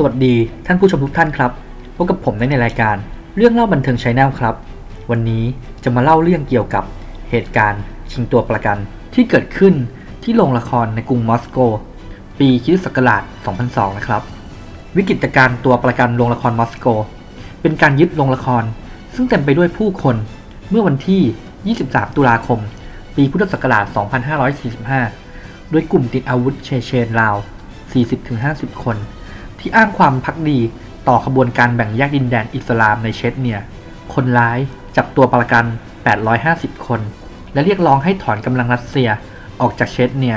สวัสดีท่านผู้ชมทุกท่านครับพบกับผมได้ในรายการ เรื่องเล่าบันเทิงชแนลครับ วันนี้จะมาเล่าเรื่องเกี่ยวกับเหตุการณ์ชิงตัวประกัน ที่เกิดขึ้นที่โรงละครในกรุงมอสโก ปีคิสศักราช 2002 นะครับ วิกฤตการณ์ตัวประกันโรงละครมอสโก เป็นการยึดโรงละคร ซึ่งเต็มไปด้วยผู้คนเมื่อวันที่ 23 ตุลาคม ปีพุทธศักราช 2545 โดยกลุ่มติดอาวุธเชเชนราว 40-50 คน ที่อ้างความพักดีต่อขบวนการแบ่งแยกดินแดนอิสลามในเชชเนีย คนร้ายจับตัวประกัน 850 คน และเรียกร้องให้ถอนกำลังรัสเซียออกจากเชชเนีย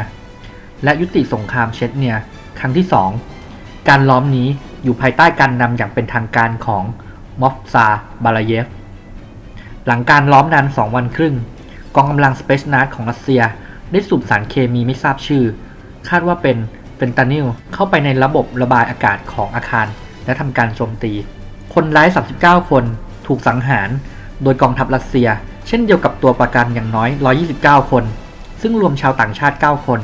และยุติสงครามเชชเนีย ครั้งที่ 2 การล้อมนี้อยู่ภายใต้การนำอย่างเป็นทางการของมอฟซาบาลาเยฟ หลังการล้อมนาน 2 วันครึ่ง กองกำลังสเปชนาร์ของรัสเซียได้สูบสารเคมีไม่ทราบชื่อ คาดว่าเป็น เฟนตานิลเข้าไปในระบบระบายอากาศของอาคาร และทำการโจมตี คนร้าย 39 คนถูกสังหาร โดยกองทัพรัสเซีย เช่นเดียวกับตัวประกันอย่างน้อย 129 คน ซึ่งรวมชาวต่างชาติ 9 คน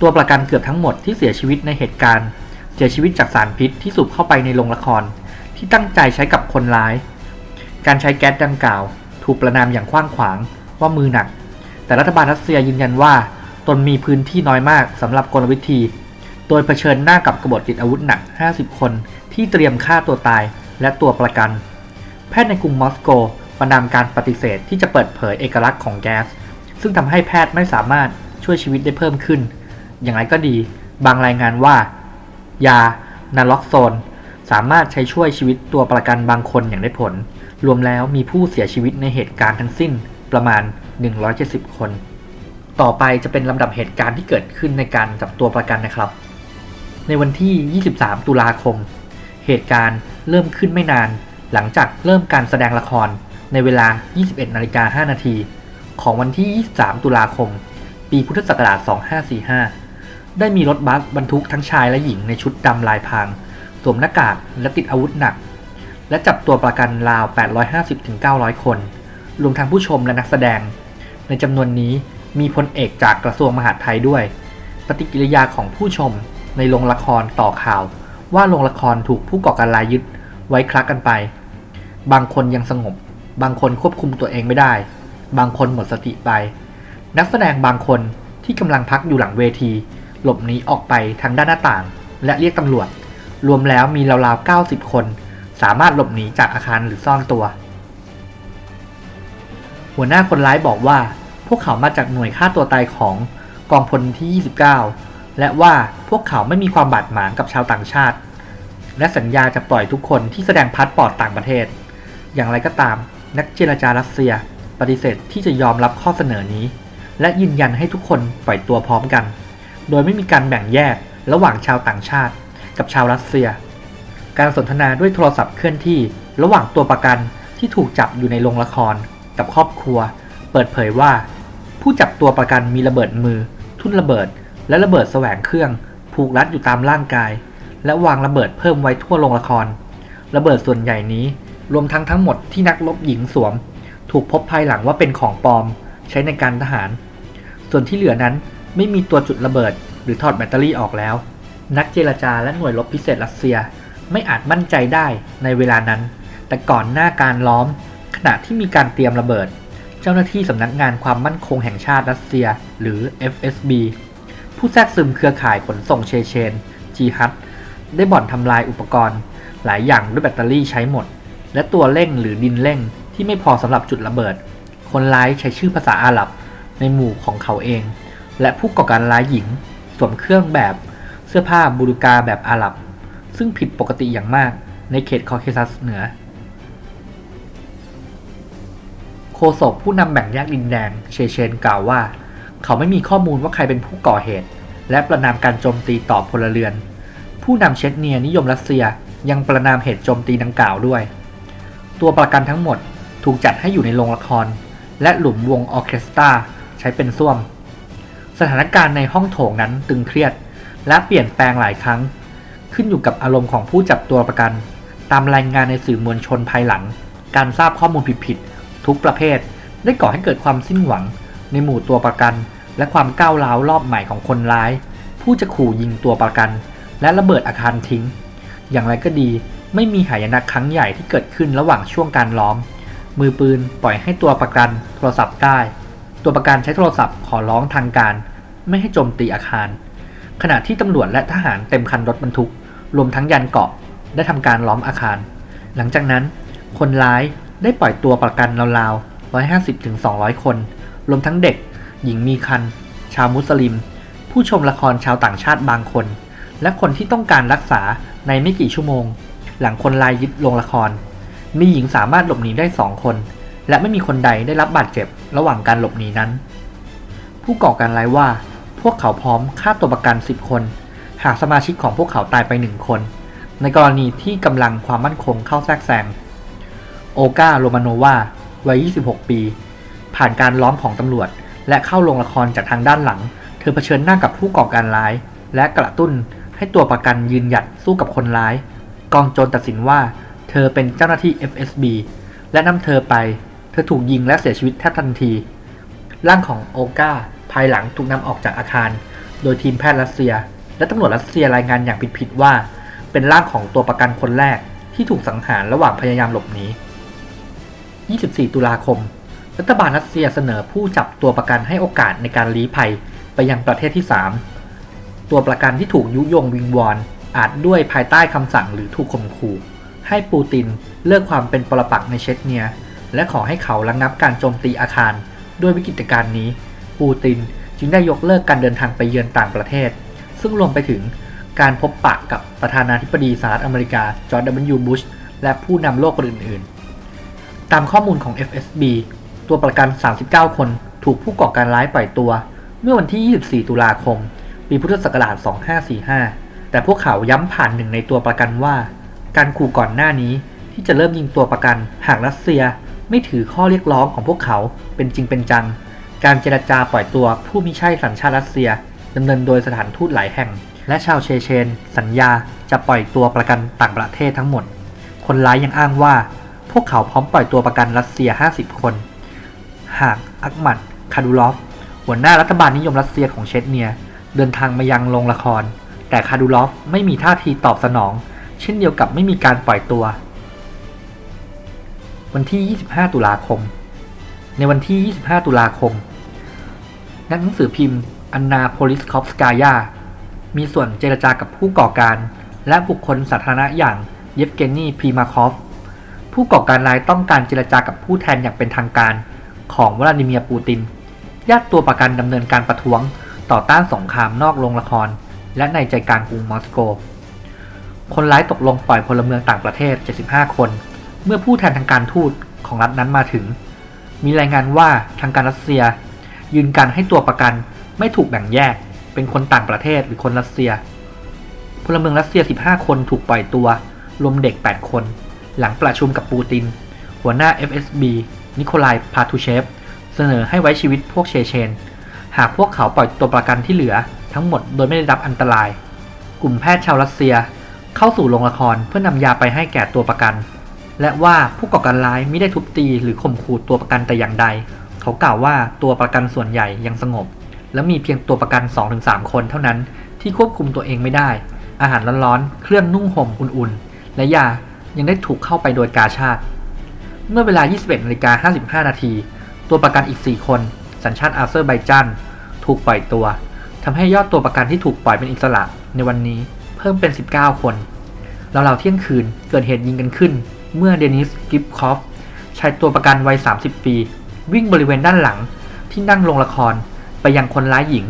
ตัวประกันเกือบทั้งหมดที่เสียชีวิตในเหตุการณ์ เสียชีวิตจากสารพิษที่สูบเข้าไปในโรงละคร ที่ตั้งใจใช้กับคนร้าย การใช้แก๊สดังกล่าว ถูกประนามอย่างกว้างขวางว่ามือหนัก แต่รัฐบาลรัสเซียยืนยันว่าตนมีพื้นที่น้อยมากสำหรับกลวิธี โดยเผชิญหน้ากับกบฏติดอาวุธหนัก 50 คนที่เตรียมฆ่าตัวตายและตัวประกัน แพทย์ในกรุงมอสโกประนามการปฏิเสธที่จะเปิดเผยเอกลักษณ์ของแก๊ส ซึ่งทำให้แพทย์ไม่สามารถช่วยชีวิตได้เพิ่มขึ้น อย่างไรก็ดี บางรายงานว่า ยานาล็อกโซน สามารถใช้ช่วยชีวิตตัวประกันบางคนอย่างได้ผล รวมแล้วมีผู้เสียชีวิตในเหตุการณ์ทั้งสิ้นประมาณ 170 คน ต่อไปจะเป็นลำดับเหตุการณ์ที่เกิดขึ้นในการจับตัวประกันนะครับ ในวันที่ 23 ตุลาคม เหตุการณ์เริ่มขึ้นไม่นาน หลังจากเริ่มการแสดงละครในเวลา 21นาฬิกา5นาทีของวันที่ 23 ตุลาคม ปีพุทธศักราช 2545 ได้มีรถบัสบรรทุกทั้งชายและหญิงในชุดดำลายพรางสวมหน้ากากและติดอาวุธหนัก และจับตัวประกันราว 850-900 คน รวมทั้งผู้ชมและนักแสดง ในจำนวนนี้มีพลเอกจากกระทรวงมหาดไทยด้วย ปฏิกิริยาของผู้ชม ในโรงละครต่อข่าว ว่าโรงละครถูกผู้ก่อการร้ายยึดไว้คลักกันไป บางคนยังสงบ บางคนควบคุมตัวเองไม่ได้ บางคนหมดสติไป นักแสดงบางคนที่กำลังพักอยู่หลังเวที หลบหนีออกไปทางด้านหน้าต่าง และเรียกตำรวจ รวมแล้วมีราวๆ 90 คน สามารถหลบหนีจากอาคารหรือซ่อนตัว หัวหน้าคนร้ายบอกว่า พวกเขามาจากหน่วยฆ่าตัวตายของกองพลที่ 29 และว่าพวกเขาไม่มีความบาดหมางกับชาวต่างชาติ และสัญญาจะปล่อยทุกคนที่แสดงพาสปอร์ตต่างประเทศ อย่างไรก็ตามนักเจรจารัสเซีย ปฏิเสธที่จะยอมรับข้อเสนอนี้ และยืนยันให้ทุกคนปล่อยตัวพร้อมกัน โดยไม่มีการแบ่งแยกระหว่างชาวต่างชาติ กับชาวรัสเซีย การสนทนาด้วยโทรศัพท์เคลื่อนที่ระหว่างตัวประกันที่ถูกจับอยู่ในโรงละคร กับครอบครัว เปิดเผยว่า ผู้จับตัวประกันมีระเบิดมือ ทุ่นระเบิด และระเบิดแสวงเครื่อง ผูกรัดอยู่ตามร่างกาย และวางระเบิดเพิ่มไว้ทั่วโรงละคร ระเบิดส่วนใหญ่นี้รวมทั้งทั้งหมดที่นักรบหญิงสวม ถูกพบภายหลังว่าเป็นของปลอม ใช้ในการทหาร ส่วนที่เหลือนั้นไม่มีตัวจุดระเบิด หรือถอดแบตเตอรี่ออกแล้ว นักเจรจาและหน่วยรบพิเศษรัสเซียไม่อาจมั่นใจได้ในเวลานั้น แต่ก่อนหน้าการล้อม ขณะที่มีการเตรียมระเบิด เจ้าหน้าที่สำนักงานความมั่นคงแห่งชาติรัสเซีย หรือ FSB ผู้แทรกซึมเครือข่ายขนส่งเชเชน จีฮัตได้บ่อนทำลายอุปกรณ์ หลายอย่างด้วยแบตเตอรี่ใช้หมด และตัวเร่งหรือดินเร่งที่ไม่พอสำหรับจุดระเบิด คนร้ายใช้ชื่อภาษาอาหรับในหมู่ของเขาเอง และผู้ก่อการร้ายหญิงสวมเครื่องแบบเสื้อผ้าบูรุกาแบบอาหรับ ซึ่งผิดปกติอย่างมากในเขตคอเคซัสเหนือโฆษกผู้นำแบ่งแยกดินแดงเชเชนกล่าวว่า เขาไม่มีข้อมูลว่าใครเป็นผู้ก่อเหตุ และประนามการโจมตีต่อพลเรือน ผู้นำเชชเนียนิยมรัสเซียยังประนามเหตุโจมตีดังกล่าวด้วย ตัวประกันทั้งหมดถูกจัดให้อยู่ในโรงละคร และหลุมวงออเคสตราใช้เป็นส้วม สถานการณ์ในห้องโถงนั้นตึงเครียด และเปลี่ยนแปลงหลายครั้ง ขึ้นอยู่กับอารมณ์ของผู้จับตัวประกัน ตามรายงานในสื่อมวลชนภายหลัง การทราบข้อมูลผิดๆทุกประเภท ได้ก่อให้เกิดความสิ้นหวังในหมู่ตัวประกัน และความก้าวร้าวรอบใหม่ของคนร้าย ผู้จะขู่ยิงตัวประกัน และระเบิดอาคารทิ้ง อย่างไรก็ดีไม่มีหายนะครั้งใหญ่ที่เกิดขึ้นระหว่างช่วงการล้อม มือปืนปล่อยให้ตัวประกันโทรศัพท์ได้ ตัวประกันใช้โทรศัพท์ขอร้องทางการ ไม่ให้โจมตีอาคาร ขณะที่ตำรวจและทหารเต็มคันรถบรรทุก รวมทั้งยันเกาะได้ทำการล้อมอาคาร หลังจากนั้นคนร้ายได้ปล่อยตัวประกันราวๆ150ถึง200 คน รวมทั้งเด็ก หญิงมีคัน ชาวมุสลิม ผู้ชมละครชาวต่างชาติบางคน และคนที่ต้องการรักษาในไม่กี่ชั่วโมง หลังคนร้ายยึดโรงละคร มีหญิงสามารถหลบหนีได้สองคน และไม่มีคนใดได้รับบาดเจ็บระหว่างการหลบหนีนั้น ผู้ก่อการร้ายว่า พวกเขาพร้อมฆ่าตัวประกัน10 คน หากสมาชิกของพวกเขาตายไปหนึ่งคน ในกรณีที่กำลังความมั่นคงเข้าแทรกแซงโอกาโรมาโนวาวัย 26 ปี ผ่านการล้อมของตำรวจ และเข้าโรงละครจากทางด้านหลัง เธอเผชิญหน้ากับผู้ก่อการร้าย และกระตุ้นให้ตัวประกันยืนหยัดสู้กับคนร้าย กองโจรตัดสินว่า เธอเป็นเจ้าหน้าที่ FSB และนำเธอไป เธอถูกยิงและเสียชีวิตแทบทันที ร่างของโอกาภายหลังถูกนำออกจากอาคาร โดยทีมแพทย์รัสเซีย และตำรวจรัสเซียรายงานอย่างผิดๆว่า เป็นร่างของตัวประกันคนแรกที่ถูกสังหารระหว่างพยายามหลบหนี24 ตุลาคม รัฐบาลรัสเซียเสนอผู้จับตัวประกันให้โอกาสในการลี้ภัยไปยังประเทศที่ 3 ตัวประกันที่ถูกยุยงวิงวอนอาจด้วยภายใต้คำสั่งหรือถูกข่มขู่ ให้ปูตินเลิกความเป็นปรปักษ์ในเชชเนีย และขอให้เขาระงงับการโจมตีอาคาร ด้วยวิกฤตการณ์นี้ ปูตินจึงได้ยกเลิกการเดินทางไปเยือนต่างประเทศ ซึ่งรวมไปถึงการพบปะกับประธานาธิบดีสหรัฐอเมริกาจอร์จ W. บุชและผู้นำโลกคนอื่นๆ ตามข้อมูลของ FSB ตัวประกัน 39 คนถูกผู้ก่อการร้ายปล่อยตัว เมื่อวันที่ 24 ตุลาคม ปีพุทธศักราช 2545 แต่พวกเขาย้ำผ่านหนึ่งในตัวประกันว่า การขู่ก่อนหน้านี้ที่จะเริ่มยิงตัวประกัน หากรัสเซียไม่ถือข้อเรียกร้องของพวกเขาเป็นจริงเป็นจัง การเจรจาปล่อยตัวผู้มิใช่สัญชาติรัสเซียดำเนินโดยสถานทูตหลายแห่ง และชาวเชเชน สัญญาจะปล่อยตัวประกันต่างประเทศทั้งหมด คนร้ายยังอ้างว่า พวกเขาพร้อมปล่อยตัวประกันรัสเซีย 50 คน หากอักมัดคาดูลอฟ หัวหน้ารัฐบาลนิยมรัสเซียของเชชเนีย เดินทางมายังโรงละคร แต่คาดูลอฟไม่มีท่าทีตอบสนอง เช่นเดียวกับไม่มีการปล่อยตัว วันที่ 25 ตุลาคม ในวันที่ 25 ตุลาคม นักหนังสือพิมพ์อันนาโพลิสคอฟสกายา มีส่วนเจรจากับผู้ก่อการ และบุคคลสาธารณะอย่างเยฟเกนีพรีมาคอฟ ผู้ก่อการร้ายต้องการเจรจากับผู้แทนอย่างเป็นทางการ ของวลาดิเมียร์ปูติน ญาติตัวประกันดำเนินการประท้วง ต่อต้านสงครามนอกโรงละคร และในใจกลางกรุงมอสโก คนร้ายตกลงปล่อยพลเมืองต่างประเทศ 75 คน เมื่อผู้แทนทางการทูตของรัฐนั้นมาถึง มีรายงานว่าทางการรัสเซีย ยืนการให้ตัวประกันไม่ถูกแบ่งแยก เป็นคนต่างประเทศหรือคนรัสเซีย พลเมืองรัสเซีย 15 คนถูกปล่อยตัว รวมเด็ก 8 คน หลังประชุมกับปูติน หัวหน้า FSB นิโคลายพาทูเชฟ เสนอให้ไว้ชีวิตพวกเชเชน หากพวกเขาปล่อยตัวประกันที่เหลือทั้งหมดโดยไม่ได้รับอันตราย กลุ่มแพทย์ชาวรัสเซียเข้าสู่โรงละครเพื่อนำยาไปให้แก่ตัวประกัน และว่าผู้ก่อการร้ายไม่ได้ทุบตีหรือข่มขู่ตัวประกันแต่อย่างใด เขากล่าวว่าตัวประกันส่วนใหญ่ยังสงบ และมีเพียงตัวประกัน 2-3 คนเท่านั้นที่ควบคุมตัวเองไม่ได้ อาหารร้อนๆ เครื่องนุ่งห่มอุ่นๆ และยายังได้ถูกเข้าไปโดยกาชาติ เมื่อเวลา 21นาฬิกา55 นาที ตัวประกันอีก 4 คน สัญชาติอาเซอร์ไบจันถูกปล่อยตัวทำให้ยอดตัวประกันที่ถูกปล่อยเป็นอิสระในวันนี้เพิ่มเป็น 19 คนราวๆเที่ยงคืนเกิดเหตุยิงกันขึ้น เมื่อเดนิสกิฟคอฟชายตัวประกันวัย 30 ปี วิ่งบริเวณด้านหลังที่นั่งลงละครไปยังคนร้ายหญิง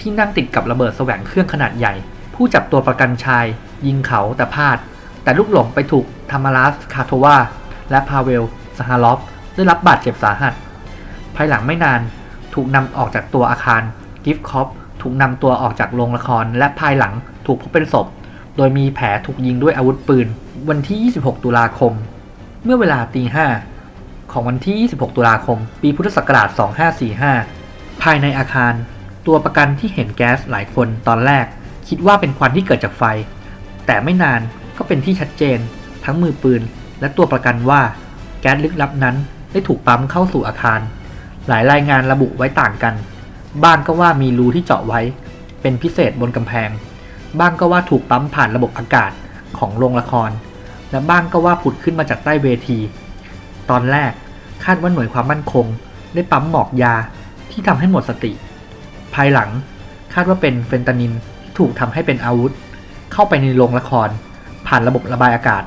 ที่นั่งติดกับระเบิดแสวงเครื่องขนาดใหญ่ ผู้จับตัวประกันชาย ยิงเขาแต่พลาด แต่ลูกหลงไปถูกธรรมารัสคาโทวาและพาเวล สฮาลอฟได้รับบาดเจ็บสาหัส ภายหลังไม่นานถูกนำออกจากตัวอาคาร กิฟคอฟถูกนำตัวออกจากโรงละคร และภายหลังถูกพบเป็นศพ โดยมีแผลถูกยิงด้วยอาวุธปืน วันที่ 26 ตุลาคม เมื่อเวลาตีห้าของวันที่ 26 ตุลาคม ปีพุทธศักราช 2545 ภายในอาคาร ตัวประกันที่เห็นแก๊สหลายคนตอนแรก คิดว่าเป็นควันที่เกิดจากไฟ แต่ไม่นานก็เป็นที่ชัดเจน ทั้งมือปืนและตัวประกันว่า แก๊สลึกลับนั้นได้ถูกปั๊มเข้าสู่อาคาร หลายรายงานระบุไว้ต่างกัน บ้างก็ว่ามีรูที่เจาะไว้ เป็นพิเศษบนกำแพง บ้างก็ว่าถูกปั๊มผ่านระบบอากาศของโรงละคร และบ้างก็ว่าผุดขึ้นมาจากใต้เวที ตอนแรกคาดว่าหน่วยความมั่นคง ได้ปั๊มหมอกยาที่ทำให้หมดสติ ภายหลังคาดว่าเป็นเฟนตานินที่ถูกทำให้เป็นอาวุธ เข้าไปในโรงละคร ผ่านระบบระบายอากาศ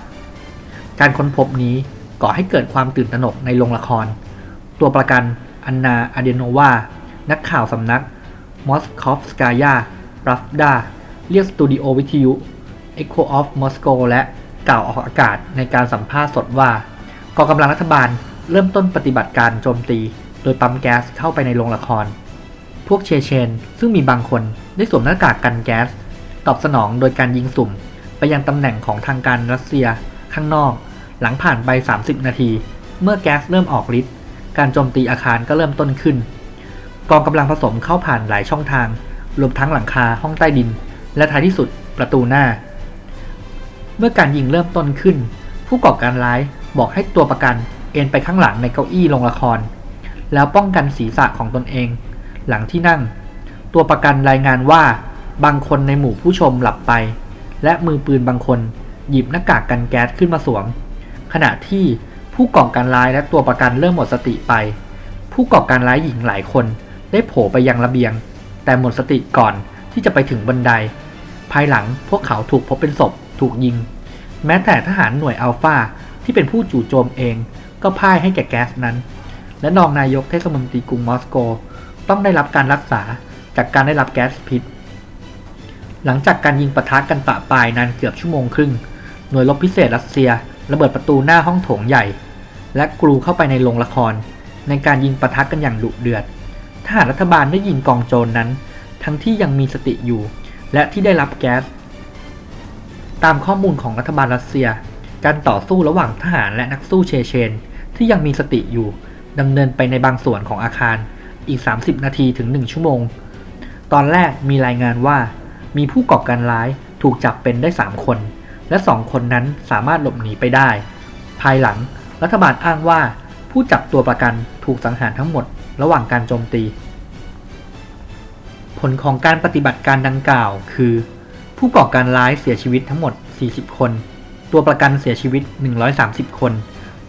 การค้นพบนี้ ก่อให้เกิดความตื่นตระหนกในโรงละคร ตัวประกัน อันนาอเดโนวา นักข่าวสำนัก มอสคอฟสกายารัฟดา เรียกสตูดิโอวิทยุ Echo of Moscow และกล่าวออกอากาศในการสัมภาษณ์สดว่ากองกำลังรัฐบาลเริ่มต้นปฏิบัติการโจมตี โดยปั๊มแก๊สเข้าไปในโรงละคร พวกเชเชน ซึ่งมีบางคนได้สวมหน้ากากกันแก๊ส ตอบสนองโดยการยิงสุ่ม ไปยังตำแหน่งของทางการรัสเซียข้างนอก หลังผ่านไป 30 นาที เมื่อแก๊สเริ่มออกฤทธิ์การโจมตีอาคารก็เริ่มต้นขึ้น กองกำลังผสมเข้าผ่านหลายช่องทางรวมทั้งหลังคาห้องใต้ดิน และท้ายที่สุดประตูหน้า เมื่อการยิงเริ่มต้นขึ้น ผู้ก่อการร้ายบอกให้ตัวประกันเอนไปข้างหลังในเก้าอี้โรงละคร แล้วป้องกันศีรษะของตนเอง หลังที่นั่ง ตัวประกันรายงานว่าบางคนในหมู่ผู้ชมหลับไป และมือปืนบางคนหยิบหน้ากากกันแก๊สขึ้นมาสวม ขณะที่ผู้ก่อการร้ายและตัวประกันเริ่มหมดสติไป ผู้ก่อการร้ายหญิงหลายคนได้โผล่ไปยังระเบียง แต่หมดสติก่อนที่จะไปถึงบันได ภายหลังพวกเขาถูกพบเป็นศพถูกยิง แม้แต่ทหารหน่วยอัลฟาที่เป็นผู้จู่โจมเอง ก็พ่ายให้แก่แก๊สนั้น และรองนายกเทศมนตรีกรุงมอสโก ต้องได้รับการรักษาจากการได้รับแก๊สพิษ หลังจากการยิงปะทะกันปะปายนานเกือบชั่วโมงครึ่ง หน่วยรบพิเศษรัสเซีย ระเบิดประตูหน้าห้องโถงใหญ่ และกรูเข้าไปในโรงละคร ในการยิงปะทะกันอย่างดุเดือดทหารรัฐบาลได้ยิงกองโจรนนั้น ทั้งที่ยังมีสติอยู่ และที่ได้รับแก๊ส ตามข้อมูลของรัฐบาลรัสเซีย การต่อสู้ระหว่างทหารและนักสู้เชเชน ที่ยังมีสติอยู่ดำเนินไปในบางส่วนของอาคารอีก 30 นาทีถึง 1 ชั่วโมง ตอนแรกมีรายงานว่ามีผู้ก่อการร้ายถูกจับเป็นได้ 3 คน และ2คนนั้นสามารถหลบหนีไปได้ ภายหลังรัฐบาลอ้างว่า ผู้จับตัวประกันถูกสังหารทั้งหมดระหว่างการโจมตี ผลของการปฏิบัติการดังกล่าว คือ ผู้ก่อการร้ายเสียชีวิตทั้งหมด 40 คน ตัวประกันเสียชีวิต 130 คน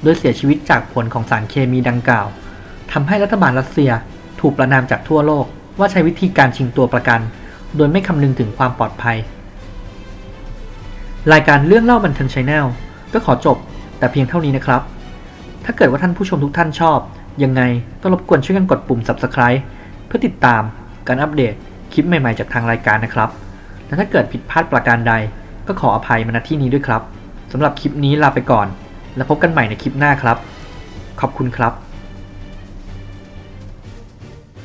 โดยเสียชีวิตจากผลของสารเคมีดังกล่าวทำให้รัฐบาลรัสเซียถูกประนามจากทั่วโลกว่าใช้วิธีการชิงตัวประกัน โดยไม่คำนึงถึงความปลอดภัย รายการเรื่องเล่าบันเทิงชแนลก็ขอจบแต่เพียงเท่านี้นะครับ ถ้าเกิดว่าท่านผู้ชมทุกท่านชอบ ยังไงก็รบกวนช่วยกันกดปุ่ม subscribe เพื่อติดตามการอัปเดตคลิปใหม่ๆจากทางรายการนะครับ และถ้าเกิดผิดพลาดประการใด ก็ขออภัยมาณที่นี้ด้วยครับสำหรับคลิปนี้ลาไปก่อน แล้วพบกันใหม่ในคลิปหน้าครับ ขอบคุณครับ